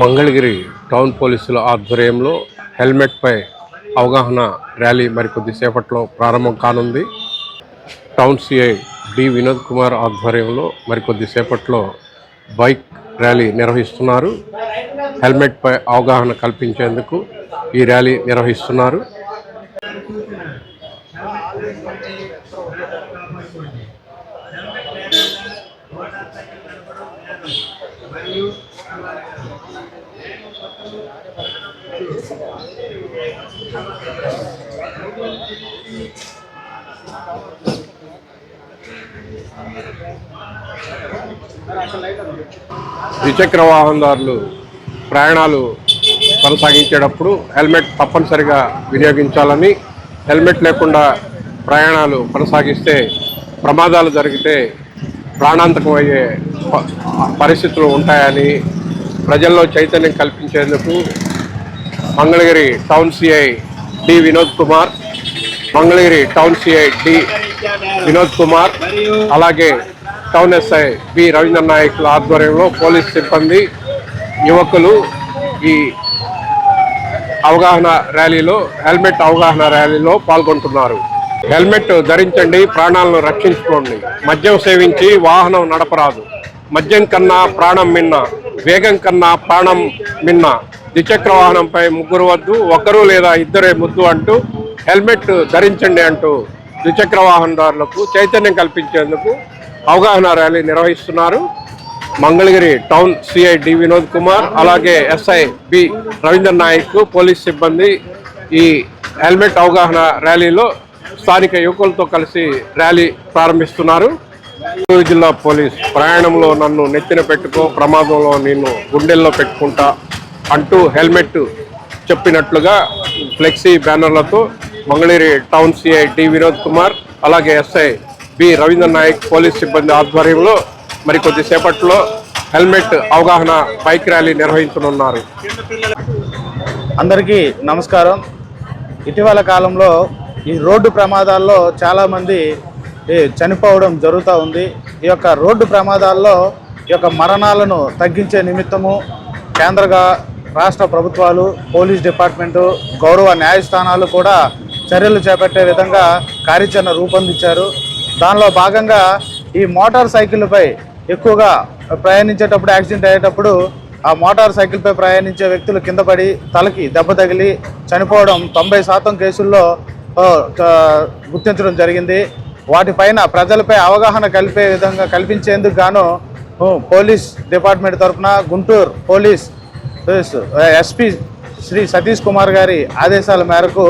Mangalagiri town పోలీసుల ఆధ్వర్యంలో హెల్మెట్పై అవగాహన ర్యాలీ మరికొద్ది సేపట్లో ప్రారంభం కానుంది. Town CI D Vinod Kumar ఆధ్వర్యంలో మరికొద్ది సేపట్లో బైక్ ర్యాలీ నిర్వహిస్తున్నారు. హెల్మెట్పై అవగాహన కల్పించేందుకు ఈ ర్యాలీ నిర్వహిస్తున్నారు. ద్విచక్ర వాహనదారులు ప్రయాణాలు కొనసాగించేటప్పుడు హెల్మెట్ తప్పనిసరిగా వినియోగించాలని హెల్మెట్ లేకుండా ప్రయాణాలు కొనసాగిస్తే ప్రమాదాలు జరిగితే ప్రాణాంతకం అయ్యే ప- పరిస్థితులు ఉంటాయని ప్రజల్లో చైతన్యం కల్పించేందుకు Mangalagiri town CI D Vinod Kumar Mangalagiri town CI D Vinod Kumar అలాగే టౌన్ ఎస్ఐ బి రవీంద్ర నాయకుల ఆధ్వర్యంలో పోలీస్ సిబ్బంది యువకులు ఈ అవగాహన ర్యాలీలో హెల్మెట్ అవగాహన ర్యాలీలో పాల్గొంటున్నారు. హెల్మెట్ ధరించండి ప్రాణాలను రక్షించుకోండి. మద్యం సేవించి వాహనం నడపరాదు. మద్యం కన్నా ప్రాణం మిన్న వేగం కన్నా ప్రాణం మిన్న ద్విచక్ర వాహనంపై ముగ్గురు వద్దు ఒకరు లేదా ఇద్దరే ముద్దు అంటూ హెల్మెట్ ధరించండి అంటూ ద్విచక్ర వాహనదారులకు చైతన్యం కల్పించేందుకు అవగాహన ర్యాలీ నిర్వహిస్తున్నారు Mangalagiri town CI D Vinod Kumar అలాగే SI B Ravindra Nayak police సిబ్బంది ఈ హెల్మెట్ అవగాహన ర్యాలీలో స్థానిక యువకులతో కలిసి ర్యాలీ ప్రారంభిస్తున్నారు. గుంటూరు జిల్లా పోలీస్ ప్రయాణంలో నన్ను నెత్తిన పెట్టుకో ప్రమాదంలో నేను గుండెల్లో పెట్టుకుంటా అంటూ హెల్మెట్ చెప్పినట్లుగా flexi బ్యానర్లతో Mangalagiri town CI D Vinod Kumar అలాగే SI B Ravindra Nayak police సిబ్బంది ఆధ్వర్యంలో మరి కొద్దిసేపట్లో హెల్మెట్ అవగాహన బైక్ ర్యాలీ నిర్వహించనున్నారు. అందరికీ నమస్కారం. ఇటీవల కాలంలో ఈ రోడ్డు ప్రమాదాల్లో చాలామంది ఈ, చనిపోవడం జరుగుతూ ఉంది. ఈ యొక్క రోడ్డు ప్రమాదాల్లో ఈ యొక్క మరణాలను తగ్గించే నిమిత్తము కేంద్రగా రాష్ట్ర ప్రభుత్వాలు పోలీస్ డిపార్ట్మెంటు గౌరవ న్యాయస్థానాలు కూడా చర్యలు చేపట్టే విధంగా కార్యాచరణ రూపొందించారు. దానిలో భాగంగా ఈ మోటార్ సైకిల్పై ఎక్కువగా ప్రయాణించేటప్పుడు యాక్సిడెంట్ అయ్యేటప్పుడు ఆ మోటార్ సైకిల్పై ప్రయాణించే వ్యక్తులు కింద పడి తలకి దెబ్బ తగిలి చనిపోవడం తొంభై శాతం కేసుల్లో గుర్తించడం జరిగింది. వాటిపైన ప్రజలపై అవగాహన కలిపే విధంగా కల్పించేందుకు గాను పోలీస్ డిపార్ట్మెంట్ తరఫున గుంటూరు పోలీస్ ఎస్పీ శ్రీ సతీష్ కుమార్ గారి ఆదేశాల మేరకు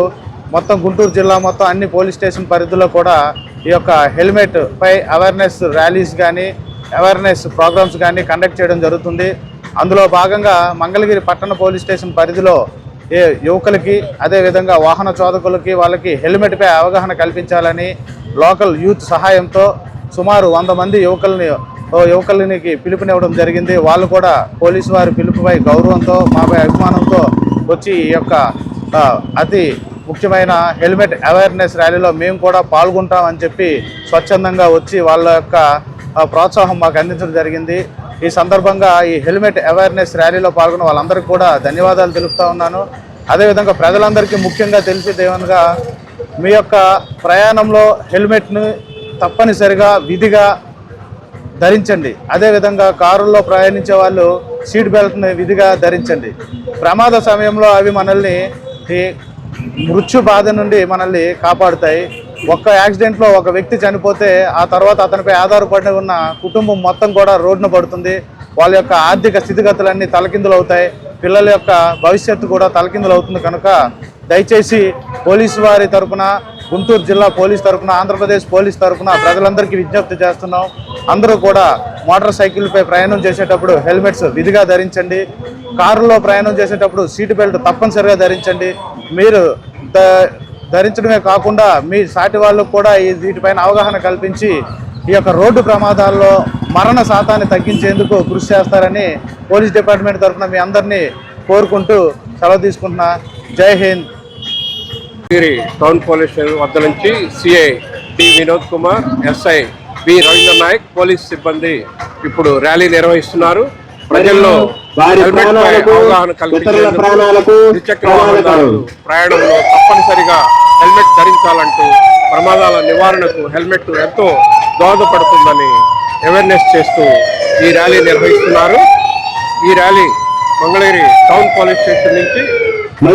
మొత్తం గుంటూరు జిల్లా మొత్తం అన్ని పోలీస్ స్టేషన్ పరిధిలో కూడా ఈ యొక్క హెల్మెట్ పై అవేర్నెస్ ర్యాలీస్ కానీ అవేర్నెస్ ప్రోగ్రామ్స్ కానీ కండక్ట్ చేయడం జరుగుతుంది. అందులో భాగంగా మంగళగిరి పట్టణ పోలీస్ స్టేషన్ పరిధిలో ఏ యువకులకి అదేవిధంగా వాహన చోదకులకి వాళ్ళకి హెల్మెట్పై అవగాహన కల్పించాలని లోకల్ యూత్ సహాయంతో సుమారు వంద మంది యువకుల్ని యువకులకి యువకులనికి పిలుపునివ్వడం జరిగింది. వాళ్ళు కూడా పోలీసు వారి పిలుపుపై గౌరవంతో మాపై అభిమానంతో వచ్చి ఈ యొక్క అతి ముఖ్యమైన హెల్మెట్ అవేర్నెస్ ర్యాలీలో మేము కూడా పాల్గొంటామని చెప్పి స్వచ్ఛందంగా వచ్చి వాళ్ళ యొక్క ప్రోత్సాహం మాకు అందించడం జరిగింది. ఈ సందర్భంగా ఈ హెల్మెట్ అవేర్నెస్ ర్యాలీలో పాల్గొన్న వాళ్ళందరికీ కూడా ధన్యవాదాలు తెలుపుతా ఉన్నాను. అదేవిధంగా ప్రజలందరికీ ముఖ్యంగా తెలిసేది ఏమనగా మీ యొక్క ప్రయాణంలో హెల్మెట్ను తప్పనిసరిగా విధిగా ధరించండి. అదేవిధంగా కారుల్లో ప్రయాణించే వాళ్ళు సీట్ బెల్ట్ని విధిగా ధరించండి. ప్రమాద సమయంలో అవి మనల్ని మృత్యు బాధ నుండి మనల్ని కాపాడుతాయి. ఒక్క యాక్సిడెంట్లో ఒక వ్యక్తి చనిపోతే ఆ తర్వాత అతనిపై ఆధారపడి ఉన్న కుటుంబం మొత్తం కూడా రోడ్డున పడుతుంది. వాళ్ళ యొక్క ఆర్థిక స్థితిగతులన్నీ తలకిందులు అవుతాయి. పిల్లల యొక్క భవిష్యత్తు కూడా తలకిందులు అవుతుంది కనుక దయచేసి పోలీసు వారి తరపున గుంటూరు జిల్లా పోలీస్ తరఫున ఆంధ్రప్రదేశ్ పోలీస్ తరఫున ప్రజలందరికీ విజ్ఞప్తి చేస్తున్నాం. అందరూ కూడా మోటార్ సైకిల్పై ప్రయాణం చేసేటప్పుడు హెల్మెట్స్ విధిగా ధరించండి. కారులో ప్రయాణం చేసేటప్పుడు సీట్ బెల్ట్ తప్పనిసరిగా ధరించండి. మీరు ధరించడమే కాకుండా మీ సాటి వాళ్ళకు కూడా ఈ వీటిపైన అవగాహన కల్పించి ఈ యొక్క రోడ్డు ప్రమాదాల్లో మరణ శాతాన్ని తగ్గించేందుకు కృషి చేస్తారని పోలీస్ డిపార్ట్మెంట్ తరఫున మీ అందరినీ కోరుకుంటూ సెలవు తీసుకుంటున్నా. Jai Hind. Giri town police station వద్ద నుంచి CI P Vinod Kumar SI B Ravindra Nayak police సిబ్బంది ఇప్పుడు ర్యాలీ నిర్వహిస్తున్నారు. ప్రజల్లో వారి ప్రాణాలకు ఇతరుల ప్రాణాలకు ప్రయాణంలో తప్పనిసరిగా హెల్మెట్ ధరించాలంటూ ప్రమాదాల నివారణకు హెల్మెట్ ఎంతో దోహదపడుతుందని అవేర్నెస్ చేస్తూ ఈ ర్యాలీ నిర్వహిస్తున్నారు. ఈ rally Mangalagiri town police station నుంచి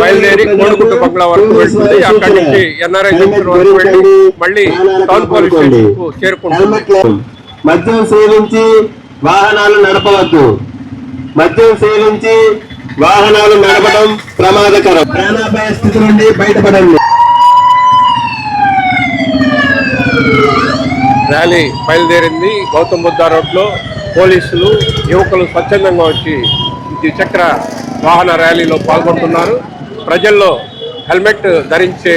బయలుదేరి కోడిగుడ్డు బంగ్లా వరకు వెళ్తుంది. అక్కడి నుంచి ఎన్ఆర్ఐ జంక్షన్ వరకు వెళ్ళి మళ్ళీ టౌన్ పోలీస్ స్టేషన్కు చేరుకుంటుంది. మద్యం సేవించి వాహనాలు నడపవద్దు. మద్యం సేవించి వాహనాలు నడపడం ప్రమాదకరం. ప్రాణాపాయ స్థితి నుండి బయటపడండి. ర్యాలీ బయలుదేరింది గౌతమ్ బుద్ధ రోడ్లో. పోలీసులు యువకులు స్వచ్ఛందంగా వచ్చి ఈ ద్విచక్ర వాహన ర్యాలీలో పాల్గొంటున్నారు. ప్రజల్లో హెల్మెట్ ధరించే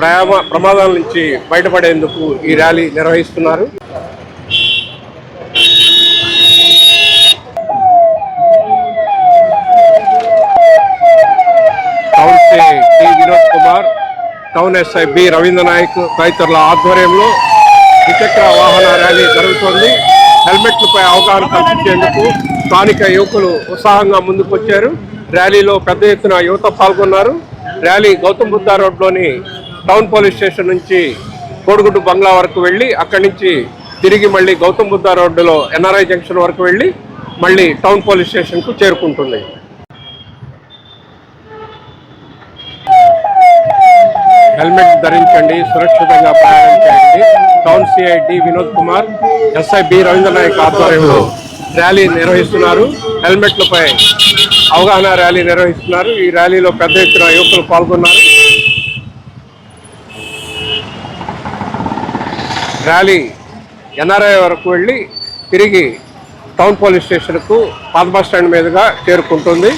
ప్రయామ ప్రమాదాల నుంచి బయటపడేందుకు ఈ ర్యాలీ నిర్వహిస్తున్నారు town CI T Vinod Kumar town SI B Ravindra Nayak తదితరుల ఆధ్వర్యంలో ద్విచక్ర వాహన ర్యాలీ జరుగుతోంది. హెల్మెట్లపై అవగాహన కల్పించేందుకు స్థానిక యువకులు ఉత్సాహంగా ముందుకొచ్చారు. ర్యాలీలో పెద్ద ఎత్తున యువత పాల్గొన్నారు. ర్యాలీ గౌతమ్ బుద్ధ రోడ్లోని టౌన్ పోలీస్ స్టేషన్ నుంచి కోడిగుడ్డు బంగ్లా వరకు వెళ్ళి అక్కడి నుంచి తిరిగి మళ్ళీ గౌతమ్ బుద్ధ రోడ్డులో ఎన్ఆర్ఐ జంక్షన్ వరకు వెళ్ళి మళ్ళీ టౌన్ పోలీస్ స్టేషన్కు చేరుకుంటుంది. హెల్మెట్ ధరించండి సురక్షితంగా ప్రయాణం చేయండి town CI D Vinod Kumar SI B Ravindra Nayak ఆధ్వర్యంలో ర్యాలీ నిర్వహిస్తున్నారు. హెల్మెట్లపై అవగాహన ర్యాలీ నిర్వహిస్తున్నారు. ఈ ర్యాలీలో పెద్ద ఎత్తున యువకులు పాల్గొన్నారు. ర్యాలీ ఎన్ఆర్ఐ వరకు వెళ్ళి తిరిగి టౌన్ పోలీస్ స్టేషన్కు పాత బస్ స్టాండ్ మీదుగా చేరుకుంటుంది.